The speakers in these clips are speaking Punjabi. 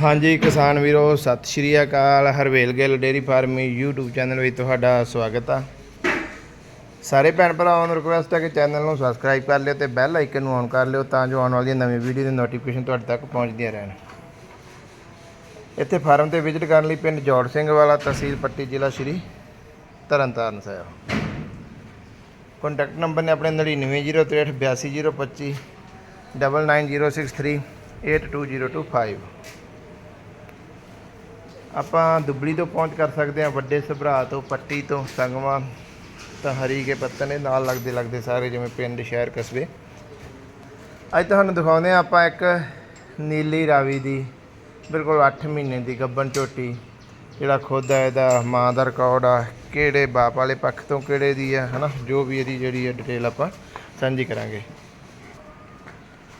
ਹਾਂਜੀ, ਕਿਸਾਨ ਵੀਰੋ, ਸਤਿ ਸ਼੍ਰੀ ਅਕਾਲ। Harvel Gill dairy farming YouTube channel ਵਿੱਚ ਤੁਹਾਡਾ ਸਵਾਗਤ ਆ। ਸਾਰੇ ਭੈਣ ਭਰਾਵਾਂ ਨੂੰ ਰਿਕੁਐਸਟ ਹੈ ਕਿ ਚੈਨਲ ਨੂੰ ਸਬਸਕ੍ਰਾਈਬ ਕਰ ਲਿਓ ਤੇ ਬੈਲ ਆਈਕਨ ਨੂੰ ਔਨ ਕਰ ਲਿਓ ਤਾਂ ਜੋ ਆਉਣ ਵਾਲੀਆਂ ਨਵੀਂ ਵੀਡੀਓ ਦੀ ਨੋਟੀਫਿਕੇਸ਼ਨ ਤੁਹਾਡੇ ਤੱਕ ਪਹੁੰਚਦੀਆਂ ਰਹਿਣ। ਇੱਥੇ ਫਾਰਮ ਤੇ ਵਿਜ਼ਿਟ ਕਰਨ ਲਈ ਪਿੰਡ ਜੋੜ ਸਿੰਘ ਵਾਲਾ, ਤਹਿਸੀਲ ਪੱਟੀ, ਜ਼ਿਲ੍ਹਾ ਸ਼੍ਰੀ ਤਰਨਤਾਰਨ ਸਾਹਿਬ। ਕੰਟੈਕਟ ਨੰਬਰ ਨੇ ਆਪਣੇ 9903825025 99063 82025 ਆਪਾਂ ਦੁਬਲੀ ਤੋਂ ਪਹੁੰਚ ਕਰ ਸਕਦੇ ਹਾਂ, ਵੱਡੇ ਸਭਰਾ ਤੋਂ, ਪੱਟੀ ਤੋਂ, ਸੰਗਵਾ, ਤਾਂ ਹਰੀ ਕੇ ਪੱਤਨ ਦੇ ਨਾਲ ਲੱਗਦੇ ਲੱਗਦੇ ਸਾਰੇ, ਜਿਵੇਂ ਪਿੰਡ, ਸ਼ਹਿਰ, ਕਸਬੇ। ਅੱਜ ਤੁਹਾਨੂੰ ਦਿਖਾਉਂਦੇ ਹਾਂ ਆਪਾਂ ਇੱਕ ਨੀਲੀ ਰਾਵੀ ਦੀ, ਬਿਲਕੁਲ 8 ਮਹੀਨੇ ਦੀ ਗੱਬਨ ਝੋਟੀ। ਜਿਹੜਾ ਖੁਦ ਆ, ਇਹਦਾ ਮਾਂ ਦਾ ਰਿਕਾਰਡ ਆ, ਕਿਹੜੇ ਬਾਪ ਵਾਲੇ ਪੱਖ ਤੋਂ ਕਿਹੜੇ ਦੀ ਆ, ਹਨਾ? ਜੋ ਵੀ ਇਹਦੀ ਜਿਹੜੀ ਹੈ ਡਿਟੇਲ ਆਪਾਂ ਸਾਂਝੀ ਕਰਾਂਗੇ।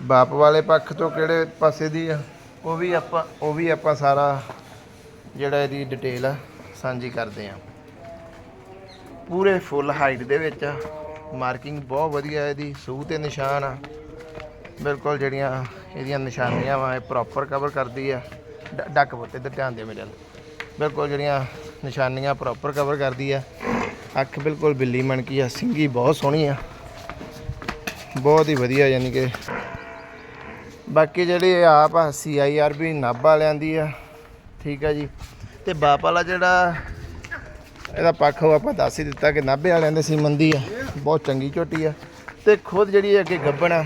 ਬਾਪ ਵਾਲੇ ਪੱਖ ਤੋਂ ਕਿਹੜੇ ਪਾਸੇ ਦੀ ਆ? ਉਹ ਵੀ ਆਪਾਂ ਉਹ ਵੀ ਆਪਾਂ ਸਾਰਾ ਜਿਹੜਾ ਇਹਦੀ ਡਿਟੇਲ ਆ, ਸਾਂਝੀ ਕਰਦੇ ਆ। ਪੂਰੇ ਫੁੱਲ ਹਾਈਟ ਦੇ ਵਿੱਚ ਆ ਮਾਰਕਿੰਗ ਬਹੁਤ ਵਧੀਆ ਇਹਦੀ, ਸੂਹ ਤੇ ਨਿਸ਼ਾਨ ਆ। ਬਿਲਕੁਲ ਜਿਹੜੀਆਂ ਇਹਦੀਆਂ ਨਿਸ਼ਾਨੀਆਂ ਵਾ, ਇਹ ਪ੍ਰੋਪਰ ਕਵਰ ਕਰਦੀ ਆ। ਡੱਕ ਪੁੱਤ ਇੱਧਰ ਧਿਆਨ ਦੇ ਮੇਰੇ ਵੱਲ। ਬਿਲਕੁਲ ਜਿਹੜੀਆਂ ਨਿਸ਼ਾਨੀਆਂ ਪ੍ਰੋਪਰ ਕਵਰ ਕਰਦੀ ਆ। ਅੱਖ ਬਿਲਕੁਲ ਬਿੱਲੀ ਮਣਕੀ ਆ, ਸਿੰਗੀ ਬਹੁਤ ਸੋਹਣੀ ਆ। ਬਹੁਤ ਹੀ ਵਧੀਆ ਯਾਨੀ ਕਿ। ਬਾਕੀ ਜਿਹੜੀ ਆਪ ਆ ਸੀਆਈਆਰਬੀ ਨਾਭਾ ਵਾਲਿਆਂ ਦੀ ਆ ਠੀਕ ਆ ਜੀ। ਤੇ ਬਾਪ ਵਾਲਾ ਜਿਹੜਾ, ਇਹਦਾ ਪੱਖ ਉਹ ਆਪਾਂ ਦੱਸ ਹੀ ਦਿੱਤਾ ਕਿ ਨਾਭੇ ਵਾਲਿਆਂ ਦੇ ਸੀਮਨ ਦੀ ਆ, ਬਹੁਤ ਚੰਗੀ ਝੋਟੀ ਆ। ਤੇ ਖੁਦ ਜਿਹੜੀ ਅੱਗੇ ਗੱਬਣ ਆ,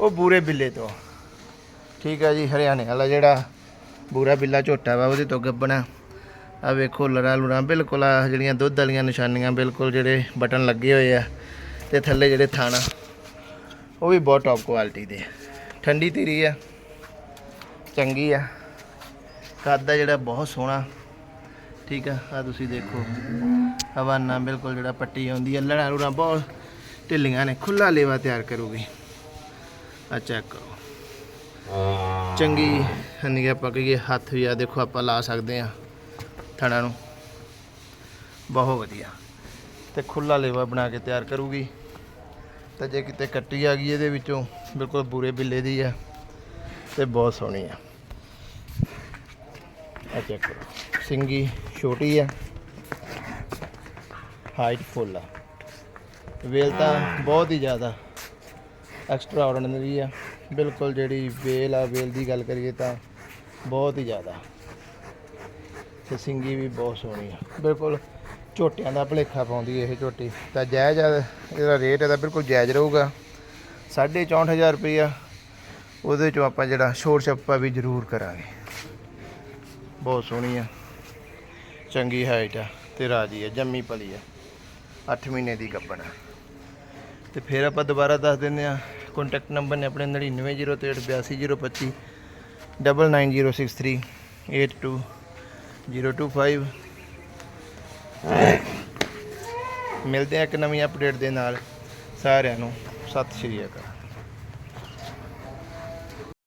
ਉਹ ਬੂਰੇ ਬਿੱਲੇ ਤੋਂ ਠੀਕ ਆ ਜੀ, ਹਰਿਆਣੇ ਵਾਲਾ ਜਿਹੜਾ ਬੂਰਾ ਬਿੱਲਾ ਝੋਟਾ ਵਾ, ਉਹਦੇ ਤੋਂ ਗੱਬਣਾ ਆ। ਵੇਖੋ ਲੜਾ ਲੁੜਾ, ਬਿਲਕੁਲ ਆ ਜਿਹੜੀਆਂ ਦੁੱਧ ਵਾਲੀਆਂ ਨਿਸ਼ਾਨੀਆਂ, ਬਿਲਕੁਲ ਜਿਹੜੇ ਬਟਨ ਲੱਗੇ ਹੋਏ ਆ ਤੇ ਥੱਲੇ ਜਿਹੜੇ ਥਾਣਾ ਉਹ ਵੀ ਬਹੁਤ ਟੌਪ ਕੁਆਲਿਟੀ ਦੇ ਠੰਡੀ ਧੀਰੀ ਆ, ਚੰਗੀ ਆ। ਕੱਦ ਦਾ ਜਿਹੜਾ ਬਹੁਤ ਸੋਹਣਾ। ਠੀਕ ਆ ਆ ਤੁਸੀਂ ਦੇਖੋ। ਹਵਾਨਾ ਬਿਲਕੁਲ ਜਿਹੜਾ ਪੱਟੀ ਆਉਂਦੀ ਹੈ ਲੜਾ ਲੁੜਾ ਬਹੁਤ ਢਿੱਲੀਆਂ ਨੇ ਖੁੱਲਾ ਲੇਵਾ ਤਿਆਰ ਕਰੂਗੀ। ਆ ਚੈੱਕ ਕਰੋ। ਚੰਗੀ ਹਨੀ ਆਪਾਂ ਕਹੀਏ ਹੱਥ ਵੀ ਆ, ਦੇਖੋ ਆਪਾਂ ਲਾ ਸਕਦੇ ਆ ਥਣਾ ਨੂੰ। ਬਹੁਤ ਵਧੀਆ। ਤੇ ਖੁੱਲਾ ਲੇਵਾ ਬਣਾ ਕੇ ਤਿਆਰ ਕਰੂਗੀ। ਤਾਂ ਜੇ ਕਿਤੇ ਕੱਟੀ ਆ ਗਈ ਇਹਦੇ ਵਿੱਚੋਂ, ਬਿਲਕੁਲ ਬੂਰੇ ਬਿੱਲੇ ਦੀ ਆ, ਤੇ ਬਹੁਤ ਸੋਹਣੀ ਆ। ਆ ਚੈੱਕ ਕਰੋ। ਸਿੰਗੀ ਛੋਟੀ ਆ ਹਾਈਟ ਫੁੱਲ ਆ। ਵੇਲ ਤਾਂ ਬਹੁਤ ਹੀ ਜ਼ਿਆਦਾ ਐਕਸਟਰਾ ਆਰਡੀਨਰੀ ਆ। ਬਿਲਕੁਲ ਜਿਹੜੀ ਵੇਲ ਆ, ਵੇਲ ਦੀ ਗੱਲ ਕਰੀਏ ਤਾਂ ਬਹੁਤ ਹੀ ਜ਼ਿਆਦਾ। ਤੇ ਸਿੰਗੀ ਵੀ ਬਹੁਤ ਸੋਹਣੀ ਆ। ਬਿਲਕੁਲ ਝੋਟਿਆਂ ਦਾ ਭਲੇਖਾ ਪਾਉਂਦੀ ਇਹ ਝੋਟੀ। ਤਾਂ ਜਾਇਜ਼ ਆ, ਇਹਦਾ ਰੇਟ ਇਹਦਾ ਬਿਲਕੁਲ ਜਾਇਜ਼ ਰਹੂਗਾ। 64000 ਰੁਪਈਆ, ਉਹਦੇ ਚੋਂ ਆਪਾਂ ਜਿਹੜਾ ਛੋਟ ਛੱਪਾ ਵੀ ਜ਼ਰੂਰ ਕਰਾਂਗੇ। ਬਹੁਤ ਸੋਹਣੀ ਆ। ਚੰਗੀ ਹਾਈਟ ਆ ਤੇ ਰਾਜੀ ਆ, ਜੰਮੀ ਪਲੀ ਆ। 8 ਮਹੀਨੇ ਦੀ ਗੱਭਣ ਆ। ਤੇ ਫਿਰ ਆਪਾਂ ਦੁਬਾਰਾ ਦੱਸ ਦਿੰਦੇ ਆ ਕੰਟੈਕਟ ਨੰਬਰ ਨੇ ਆਪਣੇ 9903828025 99063 82025 ਮਿਲਦੇ ਆ ਇੱਕ ਨਵੀਂ ਅਪਡੇਟ ਦੇ ਨਾਲ ਸਾਰਿਆਂ ਨੂੰ। ਸਤਿ ਸ਼੍ਰੀ ਅਕਾਲ।